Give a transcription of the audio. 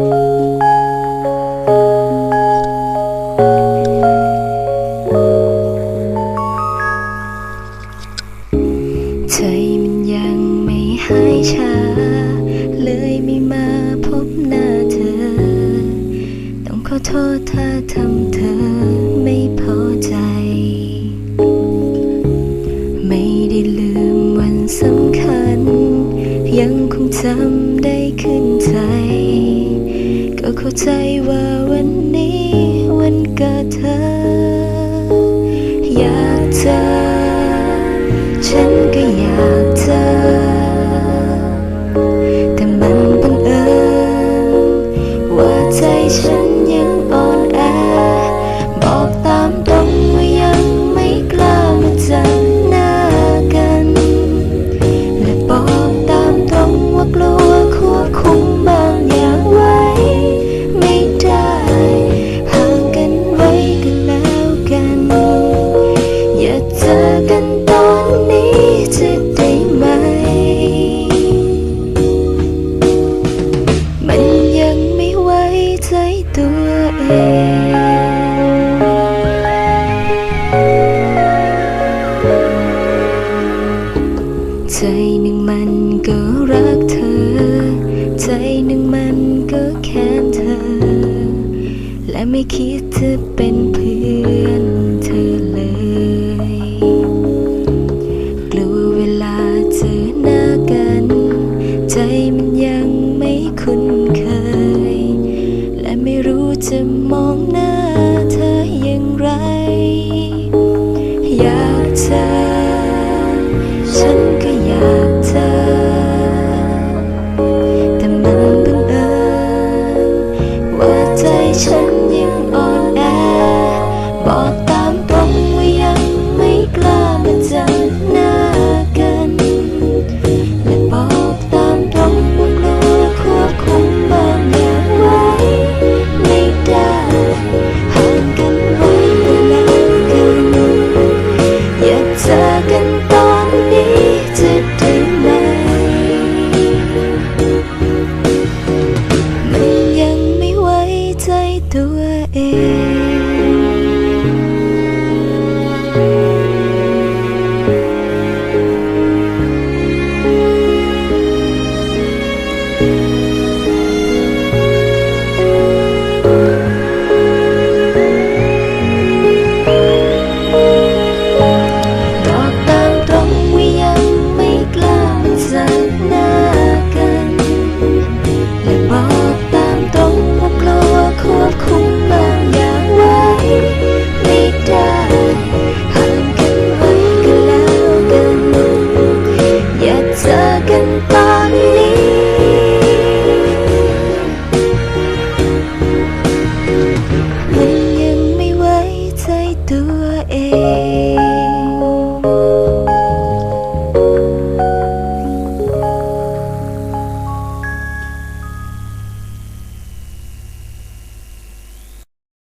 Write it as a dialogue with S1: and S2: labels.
S1: ใจมันยังไม่หายชา เลยไม่มาพบหน้าเธอ ต้องขอโทษถ้าทำเธอไม่พอใจ ไม่ได้ลืมวันสำคัญ ยังคงจำได้าใจว่าวันนี้วันเกิดเธอ อยากเจอฉันก็อยาก ใจตัวเองใจหนึ่งมันก็รักเธอ ใจหนึ่งมันก็แค้นเธอ และไม่คิดจะเป็นเพื่อน time.